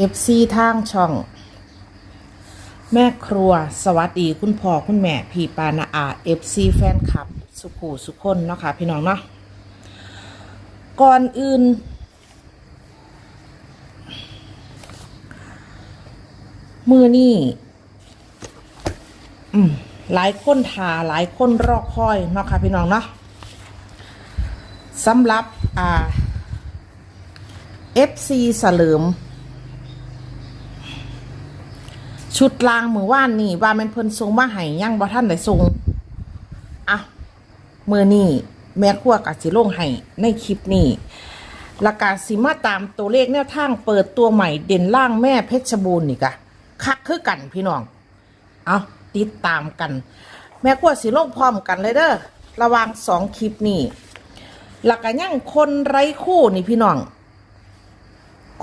เอฟซีทางช่อง แม่ครัวสวัสดีคุณพ่อคุณแม่ พี่ปานาอาเอฟซีแฟนคลับ สุขูสุคนเนาะค่ะพี่น้องเนาะก่อนอื่น มือนี่หลายคนทาหลายคนรอคอยเนาะค่ะพี่น้องเนาะสำหรับอ่า FC สเสลิม ชุดลางมือว่านนี่ว่าแมันเพิ่นทรงมาให้ยังบ่ท่านได้ทรงอะมือนี่แม่ครัวกับสิลงให้ในคลิปนี้ละกาสิมาตามตัวเลขแนวทางเปิดตัวใหม่เด่นล่างแม่เพชรบูรณ์นี่กะคักคือกันพี่น้อง เอาติดตามกัน แม่ครัวสิลงพร้อมกันเลยเด้อระวังสองคลิปนี่แล้วก็ยังคนไร้คู่นี่พี่น้อง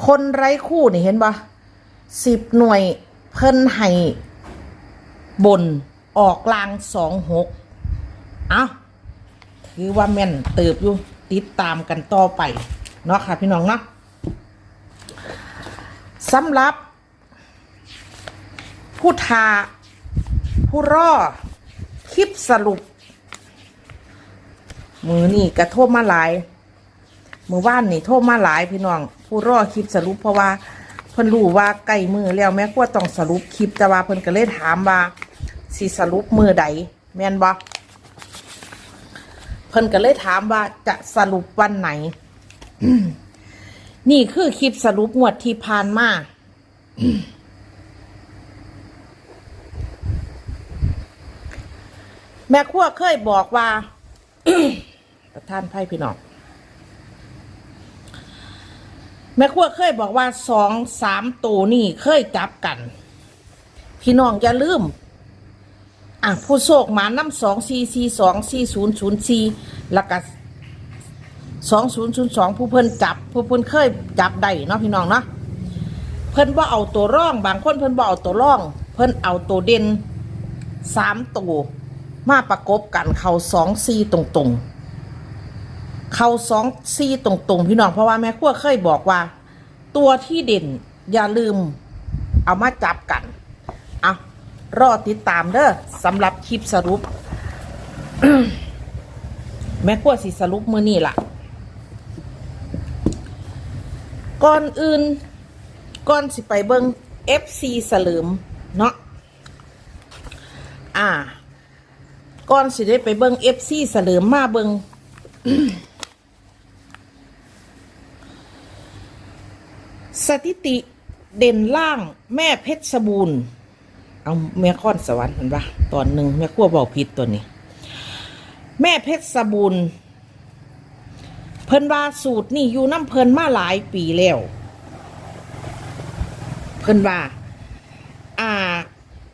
คนไร้คู่นี่เห็นปะสิบหน่วย เพิ่นให้บนออกลางสองหกเอาถือว่าแม่นเติบอยู่ติดตามกันต่อไป เนาะค่ะพี่น้องเนาะสำหรับ ผู้ทา ผู้รอคลิปสรุป มือนี่กระโทษมาหลาย มือว่านนี่โทษมาหลายพี่น้อง ผู้รอคลิปสรุปเพราะว่า เพิ่นรู้ว่าใกล้มือแล้วแม่กว่าต้องสรุปคลิปแต่ว่าเพิ่นก็เลยถามว่าสิสรุปมือใดแม่นบ่เพิ่นก็เลยถามว่าจะสรุปวันไหน นี่คือคลิปสรุปงวดที่ผ่านมาแม่ครัวเคยบอกว่าประธานไพ่พี่น้อง แม่ครัวเคยบอกว่าสองสามตัวนี่เคยจับกัน พี่น้องอย่าลืม อะผู้โชคหมาน้ำสองสี่สี่สองสี่ศูนย์ศูนย์สี่แล้วก็สองศูนย์ศูนย์สองผู้เพิ่นจับ ผู้เพิ่นเคยจับได้เนาะพี่น้องเนาะเพิ่นว่าเอาตัวร่อง บางคนเพิ่นบ่เอาตัวร่อง เพิ่นเอาตัวเด่นสามตัวมาประกบกันเขาสองสี่ตรงๆ เขาสองซีตรงๆ พี่น้องเพราะว่าแม่ขั้วเคยบอกว่า ตัวที่เด่นอย่าลืม เอามาจับกัน เอารอติดตามเด้อสำหรับคลิปสรุป แม่ขั้วสิสรุปมือนี่ล่ะ ก่อนอื่น ก่อนสิไปเบิง FC สลืมเนาะอ่าก่อนสิได้ไปเบิง FC สลืมมาเบิง สถิติเด่นล่างแม่เพชรบูรณ์เอาแม่ค้อนสวรรค์เห็นปะตอนหนึ่งแม่ขั้วบอกผิดตัวนี้ แม่เพชรบูรณ์เพิ่นว่าสูตรนี่อยู่น้ำเพิ่นมาหลายปีแล้ว เพิ่นว่า อ่า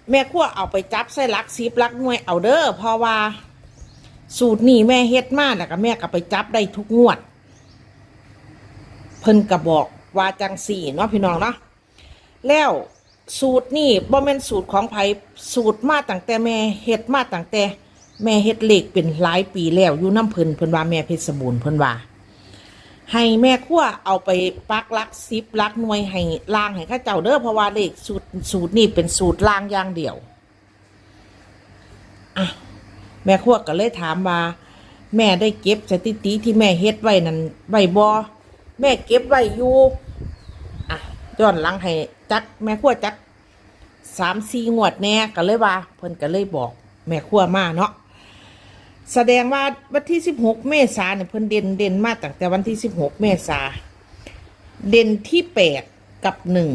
แม่ขั้วเอาไปจับใส่ลักซิบลักหน่วยเอาเด้อเพราะว่า สูตรนี่แม่เฮ็ดมาแล้วก็แม่ก็ไปจับได้ทุกงวด เพิ่นก็บอก ว่าจังสี่เนาะพี่น้องเนาะแล้วสูตรนี่บ่แม่นสูตรของไผสูตรมาตั้งแต่แม่เฮ็ดมาตั้งแต่แม่เฮ็ดเหล็กเป็นหลายปีแล้วอยู่น้ำเพิ่นเพิ่นว่าแม่เพชรบูรณ์เพิ่นว่าให้แม่ขั้วเอาไปปักลักซิบลักหน่วยให้ล่างให้ข้าเจ้าเด้อเพราะว่าเลขสูตรสูตรนี่เป็นสูตรล่างอย่างเดียวอะแม่ขั้วก็เลยถามว่า แม่ได้เก็บสถิติที่แม่เฮ็ดไว้นั่นไว้บ่ แม่เก็บไว้อยู่อะย้อนหลังให้จักแม่ขั้วจักสามสี่งวดแน่ก็เลยว่า เพิ่นก็เลยบอก แม่ขั้วมาเนาะแสดงว่าวันที่สิบหกเมษาเนี่ยเพิ่นเด่นเด่นมาตั้งแต่วันที่สิบหกเมษาเด่นที่แปดกับหนึ่ง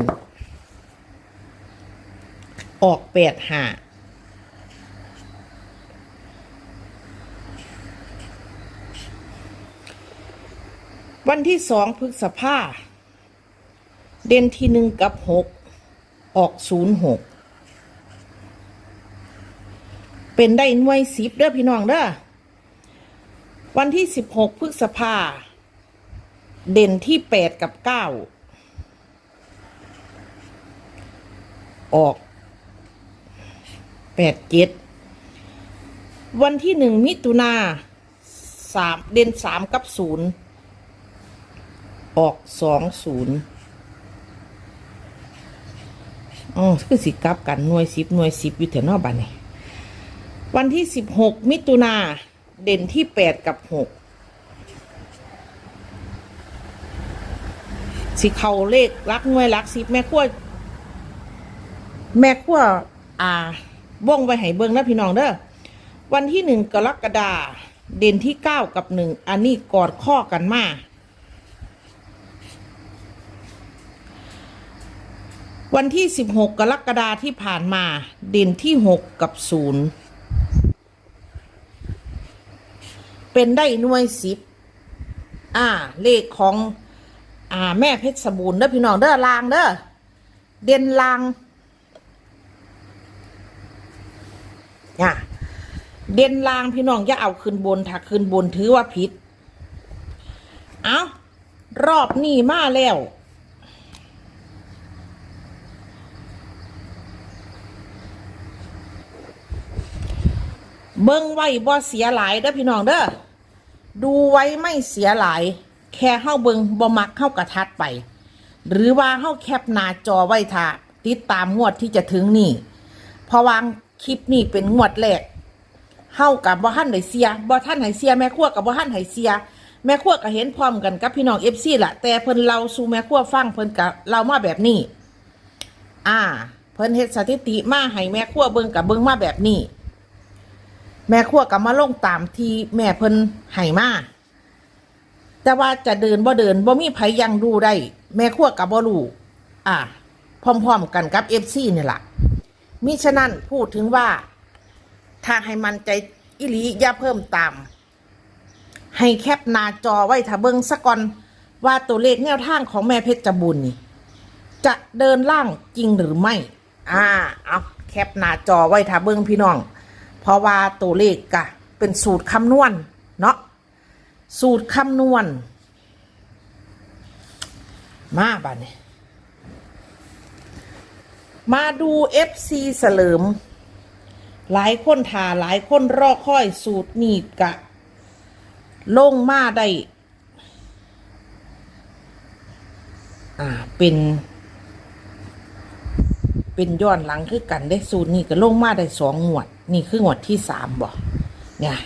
ออกแปดห้า วันที่สองพฤษภาเด่นที่หนึ่งกับหกออกศูนย์หกเป็นได้หน่วยสิบเด้อพี่น้องเด้อวันที่สิบหกพฤษภาเด่นที่แปดกับเก้าออกแปดเจ็ดวันที่หนึ่งมิถุนาสามเด่นสามกับศูนย์ ออกสองศูนย์อ๋อคือสิกลับกันหน่วยสิบหน่วยสิบอยู่แถวนอกบ้านนี่วันที่สิบหกมิถุนาเด่นที่แปดกับหกสิเขาเลขรักหน่วยรักสิบแม่ขั้วแม่ขั้วอ่าว่องไว้ให้เบิ่งนะพี่น้องเด้อวันที่หนึ่งกรกฎาเด่นที่เก้ากับหนึ่งอันนี้กอดข้อกันมา วันที่ 16 กรกฎาที่ผ่านมา เด่นที่ 6 กับ 0 เป็นได้หน่วยสิบอ่า เลขของ อ่า แม่เพชรสบูรณ์เด้อพี่น้องเด้อลางเด้อเด่นลางอ่าเด่นลางพี่น้องอย่าเอาขึ้นบนถ้าขึ้นบนถือว่าผิด เอารอบนี้มาแล้ว เบิ้งไว้บ่เสียหลายเด้อพี่น้องเด้อดูไว้ไม่เสียหลาย แค่เฮาเบิงบ่มักเฮากระทัดไป หรือว่าเฮาแคปหน้าจอไว้ท่าติดตามงวดที่จะถึงนี่พราะวางคลิปนี่เป็นงวดแรกเฮากับบ่ทันได้เสียบ่ทันให้เสียแม่ครัวกับบ่ทันให้เสียแม่ครัวก็เห็นพร้อมกันกับพี่น้อง FC ล่ะแต่เพิ่นเล่าสู่แม่ครัวฟังเพิ่นก็เล่ามาแบบนี้ อ่า เพิ่นเฮ็ดสถิติมาให้แม่ครัวเบิ่งกับเบิ่งมาแบบนี้ แม่ครัวก็มาลงตามที่แม่เพิ่นให้มาแต่ว่าจะเดินบ่เดินบ่มีไผยังดูได้ แม่ครัวก็บ่รู้อ่าพร้อมๆกันกับ FC นี่ล่ะมิฉะนั้นพูดถึงว่าถ้าให้มันใจอิลีอย่าเพิ่มตาม ให้แคปหน้าจอไว้ถ้าเบิ่งซะก่อนว่าตัวเลขแนวทางของแม่เพชรจบุญนี่จะเดินล่างจริงหรือไม่ อ่า เอาแคปหน้าจอไว้ถ้าเบิ่งพี่น้อง เพราะว่าตัวเลขกะเป็นสูตรคำนวณเนาะสูตรคำนวณ มาบ้านี้มาดู FC เสลิม หลายคนทาหลายคนรอค่อยสูตรนีกะ ลงมาได้ อ่า เป็น เป็นย้อนหลังคือกันได้สูตรนี่ก็ลงมาได้สองงวด นี่คืองวดที่สามบ่เนี่ย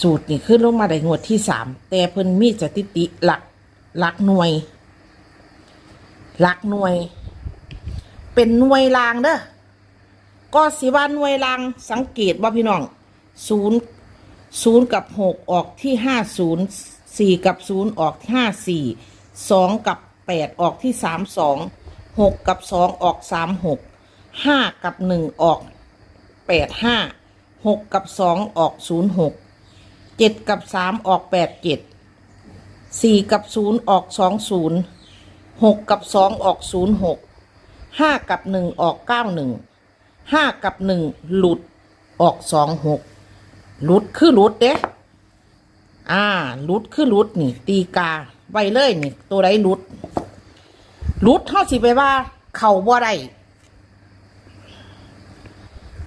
สูตรนี่คือลงมาได้งวดที่สามแต่เพิ่นมีสถิติหลักหลักหน่วยหลักหน่วย เป็นหน่วยรางเด้อก็สิว่าหน่วยรางสังเกตว่าพี่น้องศูนย์ศูนย์กับหกออกที่ห้าศูนย์สี่กับศูนย์ออกที่ห้าสี่สองกับแปดออกที่สามสองหกกับสองออกสามหกห้ากับหนึ่งออก แปดห้าหกกับสองออกศูนย์หกเจ็ดกับสามออกแปดเจ็ดสี่กับศูนย์ออกสองศูนย์หกกับสองออกศูนย์หกห้ากับหนึ่งออกเก้าหนึ่งห้ากับหนึ่งหลุดออกสองหกหลุดคือหลุดเด้อ่าหลุดคือหลุดนี่ ตีกาไว้เลยนี่ ตัวใดหลุดหลุดเท่าสิไปว่า เข่าบ่ได้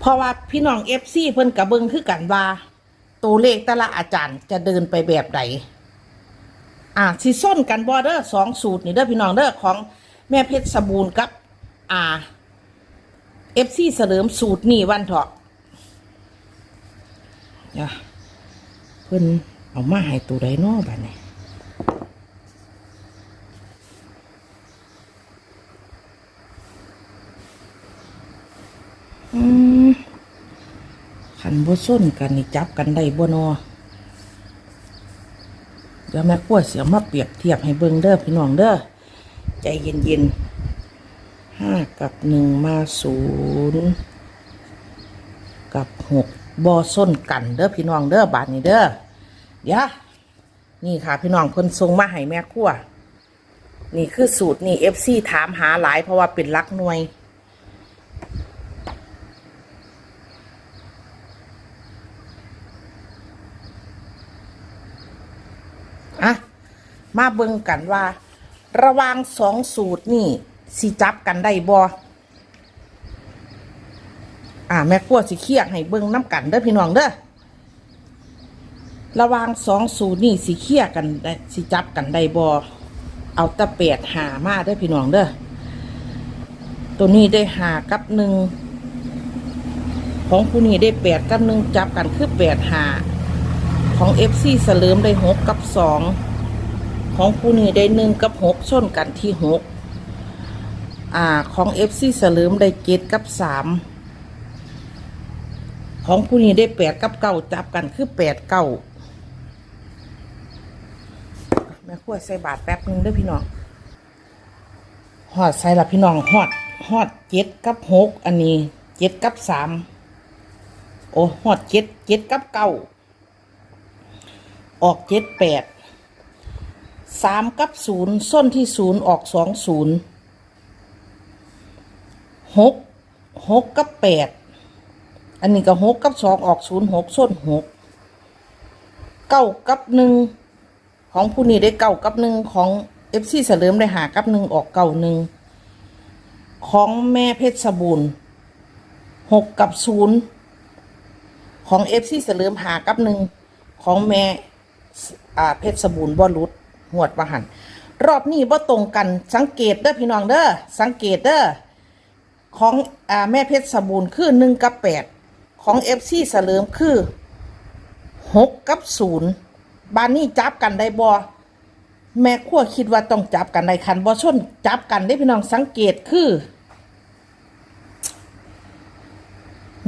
เพราะว่าพี่น้องเอฟซีเพิ่นกระเบิงคือกันว่าตัวเลขแต่ละอาจารย์จะเดินไปแบบใดอ่าสิส้นกันบอเดอร์สองสูตรนี่เด้อพี่น้องเด้อของแม่เพชรสบูรณ์กับ อ่าเอฟซีเสริมสูตรนี่วันเถาะเนี่ยเพิ่นเอามาให้ตัวใดนอบัดนี้ม ขันบ่ส้นกันนี่จับกันได้บ่นอเดี๋ยวแม่ขั้วเสียมาเปรียบเทียบให้เบิ่งเด้อพี่น้องเด้อใจเย็นๆห้ากับหนึ่งมาศูนย์กับหกบอส้นกันเด้อพี่น้องเด้อบาทนี้เด้อเดี๋ยวนี่ค่ะพี่น้องเพิ่นส่งมาให้แม่ขั้วนี่คือสูตรนี่เอฟซีถามหาหลายเพราะว่าเป็นลักหน่วย อะ มาเบิ่งกันว่า ระวางสองสูตรนี่สิจับกันได้บ่อ่าแม่ครัวสิเคียกให้เบิ่งน้ำกันเด้อพี่น้องเด้อระวางสองสูตรนี่สิเคียกกันได้สิจับกันได้บ่เอาแตะเปียดหามาเด้อพี่น้องเด้อตัวนี้ได้หากับหนึ่งของผู้นี้ได้แปดกับหนึ่งจับกันคือแปดหาของเอฟซีเสลิมได้หกกับสอง ของผู้นี้ได้หนึ่งกับหกชนกันที่หกอ่าของเอฟซีสลิมได้เจ็ดกับสามของผู้นี้ได้แปดกับเก้าจับกันคือแปดเก้าแม่ขั้วใส่บาทแป๊บหนึงเด้อพี่น้องหอดใส่ละพี่น้องหอดหอดเจ็ดกับหกอันนี้เจ็ดกับสามโอ้หอดเจ็ดเจ็ดกับเก้าออกเจ็ดแปด สามกับศูนย์ส้นที่ศูนย์ออกสองศูนย์หกหกกับแปดอันนี้ก็หกกับสองออกศูนย์หกส้นหกเก้ากับหนึ่งของผู้นี้ได้เก้ากับหนึ่งของเอฟซีเสริมได้หากับหนึ่งออกเก้าหนึ่งของแม่เพชรสบูรณ์หกกับศูนย์ของเอฟซีเสริมหากับหนึ่งของแม่เพชรสบูรณ์บ่หลุด หวดประหันรอบนี้บ่ตรงกันสังเกตเด้อพี่น้องเด้อสังเกตเด้อของอ่าแม่เพชรสบูรณ์คือหนึ่งกับแปดของเอฟซีเสริมคือหกกับศูนย์บานนี้จับกันได้บ่แม่ขั้วคิดว่าต้องจับกันได้คันบ่ชนจับกันได้พี่น้องสังเกตคือ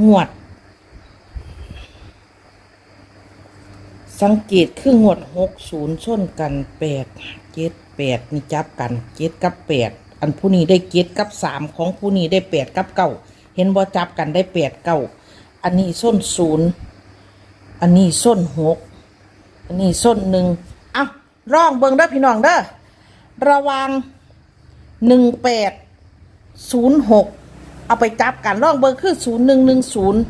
งวด สังเกตคืองวดหกศูนย์ชนกันแปดเจ็ดแปดนี่จับกันเจ็ดกับแปดอันผู้นี้ได้เจ็ดกับสามของผู้นี้ได้แปดกับเก้าเห็นบ่จับกันได้แปดเก้าอันนี้ส้นศูนย์อันนี้ส้นหกอันนี้ส้นหนึ่งอะร่องเบิงเด้อพี่น้องเด้อระวังหนึ่งแปดศูนย์หกเอาไปจับกันร่องเบิงคือศูนย์หนึ่งหนึ่งศูนย์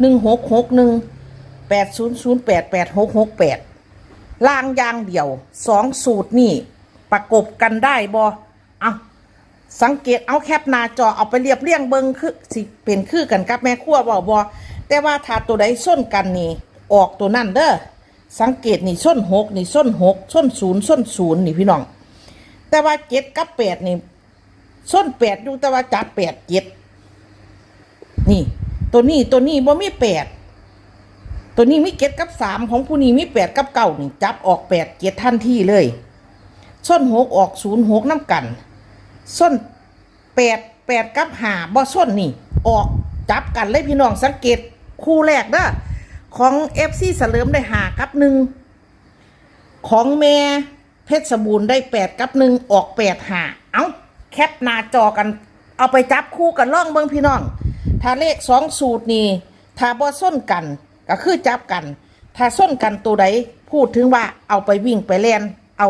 หนึ่งหกหกหนึ่ง แปดศูนย์ศูนย์แปดแปดหกหกแปดล่างยางเดี่ยวสองสูตรนี่ ประกบกันได้บอเอาสังเกตเอาแคปหน้าจอเอาไปเรียบเรียงเบิงคือสิเป็นคือกันกับแม่ครัวบอบอแต่ว่าถ้าตัวใดส้นกันนี่ ออกตัวนั่นเด้อสังเกตนี่ส้นหกนี่ส้นหกส้นศูนย์ส้นศูนย์นี่พี่น้อง แต่ว่าเจ็ดกับแปดนี่ส้นแปดอยู่แต่ว่าจับแปดเจ็ดนี่ ตัวนี้ตัวนี้บ่มีแปด ตัวนี้มีเจ็ดกับสามของผู้นี้มีแปดกับเก้านี่จับออกแปดเจ็ดทันทีเลยส้นหกออกศูนย์หกน้ำกันส้นแปดแปดกับหาบ่ส้นนี่ ออกจับกันเลยพี่น้องสังเกตคู่แรกเด้อของเอฟซีเสริมได้หากับหนึ่งของแม่เพชรสบูรณ์ได้แปดกับหนึ่งออกแปดหาเอาแคปหน้าจอกัน เอาไปจับคู่กันล่องเบิ้งพี่น้อง ถ้าเลขสองสูตรนี่ถ้าบ่ส้นกัน ก็คือจับกัน ถ้าส้นกันตัวใดพูดถึงว่าเอาไปวิ่งไปเล่นเอา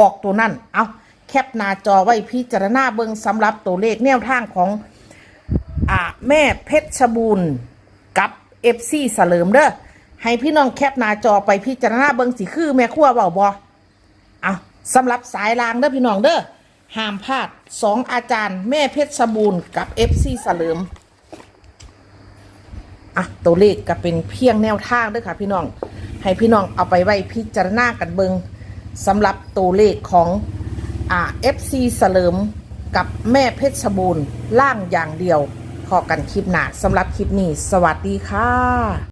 ออกตัวนั่นเอาแคปหน้าจอไว้พิจารณาเบิ้งสำหรับตัวเลขแนวทางของอ่าแม่เพชรชบูรณ์กับเอฟซีเสลิมเด้อให้พี่น้องแคปหน้าจอไปพิจารณาเบิงสิคือแม่ครัวเบาบอเอาสำหรับสายรางเด้อพี่น้องเด้อห้ามพลาดสองอาจารย์แม่เพชรบูรณ์กับเอฟซีเสลิม อะตัวเลขก็เป็นเพียงแนวทางด้วยค่ะ พี่น้อง ให้พี่น้องเอาไปไว้พิจารณากันเบิงสำหรับตัวเลขของอ่า FC เสลิมกับแม่เพชรบูรณ์ล่างอย่างเดียวขอกันคลิปหนาสำหรับคลิปนี้ สวัสดีค่ะ